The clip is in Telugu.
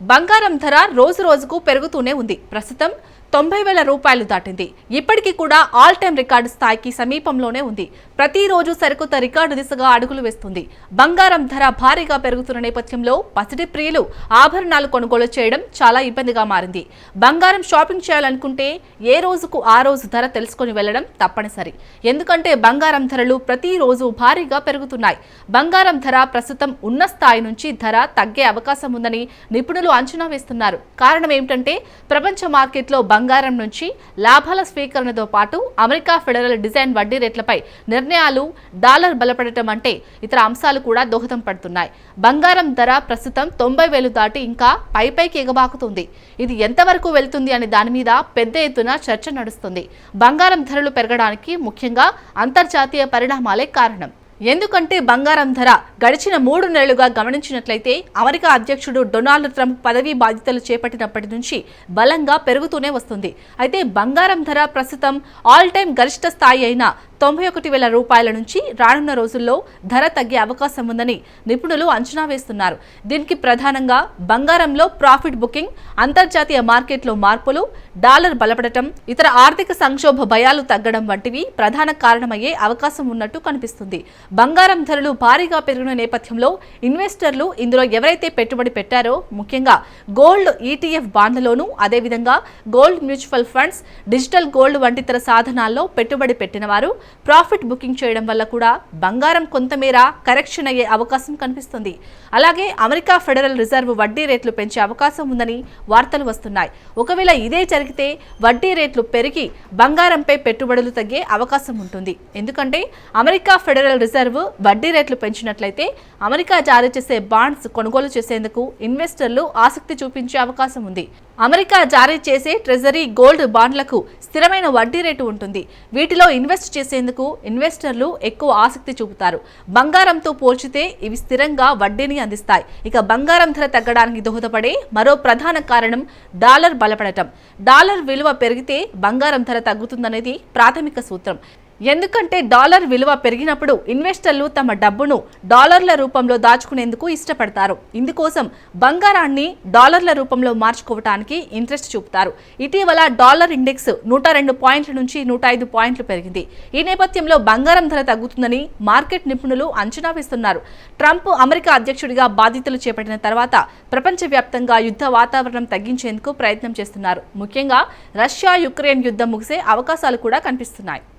బంగారం ధర రోజు రోజుకు పెరుగుతూనే ఉంది. ప్రస్తుతం తొంభై వేల రూపాయలు దాటింది. ఇప్పటికీ కూడా ఆల్ టైం రికార్డు స్థాయికి సమీపంలోనే ఉంది. ప్రతిరోజు సరికొత్త రికార్డు దిశగా అడుగులు వేస్తుంది. బంగారం ధర భారీగా పెరుగుతున్న నేపథ్యంలో పసిడి ప్రియులు ఆభరణాలు కొనుగోలు చేయడం చాలా ఇబ్బందిగా మారింది. బంగారం షాపింగ్ చేయాలనుకుంటే ఏ రోజుకు ఆ రోజు ధర తెలుసుకొని వెళ్ళడం తప్పనిసరి. ఎందుకంటే బంగారం ధరలు ప్రతిరోజు భారీగా పెరుగుతున్నాయి. బంగారం ధర ప్రస్తుతం ఉన్న స్థాయి నుంచి ధర తగ్గే అవకాశం ఉందని నిపుణులు అంచనా వేస్తున్నారు. కారణం ఏమిటంటే ప్రపంచ మార్కెట్లో బంగారం నుంచి లాభాల స్వీకరణతో పాటు అమెరికా ఫెడరల్ డిజైన్ వడ్డీ రేట్లపై నిర్ణయాలు డాలర్ బలపడటం అంటే ఇతర అంశాలు కూడా దోహదం పడుతున్నాయి. బంగారం ధర ప్రస్తుతం తొంభై వేలు దాటి ఇంకా పైపైకి ఎగబాకుతుంది. ఇది ఎంతవరకు వెళ్తుంది అనే దాని మీద పెద్ద ఎత్తున చర్చ నడుస్తుంది. బంగారం ధరలు పెరగడానికి ముఖ్యంగా అంతర్జాతీయ పరిణామాలే కారణం. ఎందుకంటే బంగారం ధర గడిచిన మూడు నెలలుగా గమనించినట్లయితే అమెరికా అధ్యక్షుడు డొనాల్డ్ ట్రంప్ పదవీ బాధ్యతలు చేపట్టినప్పటి నుంచి బలంగా పెరుగుతూనే వస్తుంది. అయితే బంగారం ధర ప్రస్తుతం ఆల్ టైం గరిష్ట స్థాయి అయిన తొంభై ఒకటి వేల రూపాయల నుంచి రానున్న రోజుల్లో ధర తగ్గే అవకాశం ఉందని నిపుణులు అంచనా వేస్తున్నారు. దీనికి ప్రధానంగా బంగారంలో ప్రాఫిట్ బుకింగ్ అంతర్జాతీయ మార్కెట్లో మార్పులు డాలర్ బలపడటం ఇతర ఆర్థిక సంక్షోభ భయాలు తగ్గడం వంటివి ప్రధాన కారణమయ్యే అవకాశం ఉన్నట్టు కనిపిస్తుంది. బంగారం ధరలు భారీగా పెరిగిన నేపథ్యంలో ఇన్వెస్టర్లు ఇందులో ఎవరైతే పెట్టుబడి పెట్టారో ముఖ్యంగా గోల్డ్ ఈటీఎఫ్ బాండ్లలోనూ అదేవిధంగా gold mutual funds digital gold వంటి ఇతర సాధనాల్లో పెట్టుబడి పెట్టిన వారు ప్రాఫిట్ బుకింగ్ చేయడం వల్ల కూడా బంగారం కొంతమేర కరెక్షన్ అయ్యే అవకాశం కనిపిస్తుంది. అలాగే అమెరికా ఫెడరల్ రిజర్వ్ వడ్డీ రేట్లు పెంచే అవకాశం ఉందని వార్తలు వస్తున్నాయి. ఒకవేళ ఇదే జరిగితే వడ్డీ రేట్లు పెరిగి బంగారంపై పెట్టుబడులు తగ్గే అవకాశం ఉంటుంది. ఎందుకంటే అమెరికా ఫెడరల్ రిజర్వ్ వడ్డీ రేట్లు పెంచినట్లయితే అమెరికా జారీ చేసే బాండ్స్ కొనుగోలు చేసేందుకు ఇన్వెస్టర్లు ఆసక్తి చూపించే అవకాశం ఉంది. అమెరికా జారీ చేసే ట్రెజరీ గోల్డ్ బాండ్లకు స్థిరమైన వడ్డీ రేటు ఉంటుంది. వీటిలో ఇన్వెస్ట్ చేసే చేసేందుకు ఇన్వెస్టర్లు ఎక్కువ ఆసక్తి చూపుతారు. బంగారంతో పోల్చితే ఇవి స్థిరంగా వడ్డీని అందిస్తాయి. ఇక బంగారం ధర తగ్గడానికి దోహదపడే మరో ప్రధాన కారణం డాలర్ బలపడటం. డాలర్ విలువ పెరిగితే బంగారం ధర తగ్గుతుందనేది ప్రాథమిక సూత్రం. ఎందుకంటే డాలర్ విలువ పెరిగినప్పుడు ఇన్వెస్టర్లు తమ డబ్బును డాలర్ల రూపంలో దాచుకునేందుకు ఇష్టపడతారు. ఇందుకోసం బంగారాన్ని డాలర్ల రూపంలో మార్చుకోవటానికి ఇంట్రెస్ట్ చూపుతారు. ఇటీవల డాలర్ ఇండెక్స్ నూట రెండు పాయింట్ల నుంచి నూట ఐదు పాయింట్లు పెరిగింది. ఈ నేపథ్యంలో బంగారం ధర తగ్గుతుందని మార్కెట్ నిపుణులు అంచనా వేస్తున్నారు. ట్రంప్ అమెరికా అధ్యక్షుడిగా బాధ్యతలు చేపట్టిన తర్వాత ప్రపంచవ్యాప్తంగా యుద్ధ వాతావరణం తగ్గించేందుకు ప్రయత్నం చేస్తున్నారు. ముఖ్యంగా రష్యా యుక్రెయిన్ యుద్ధం ముగిసే అవకాశాలు కూడా కనిపిస్తున్నాయి.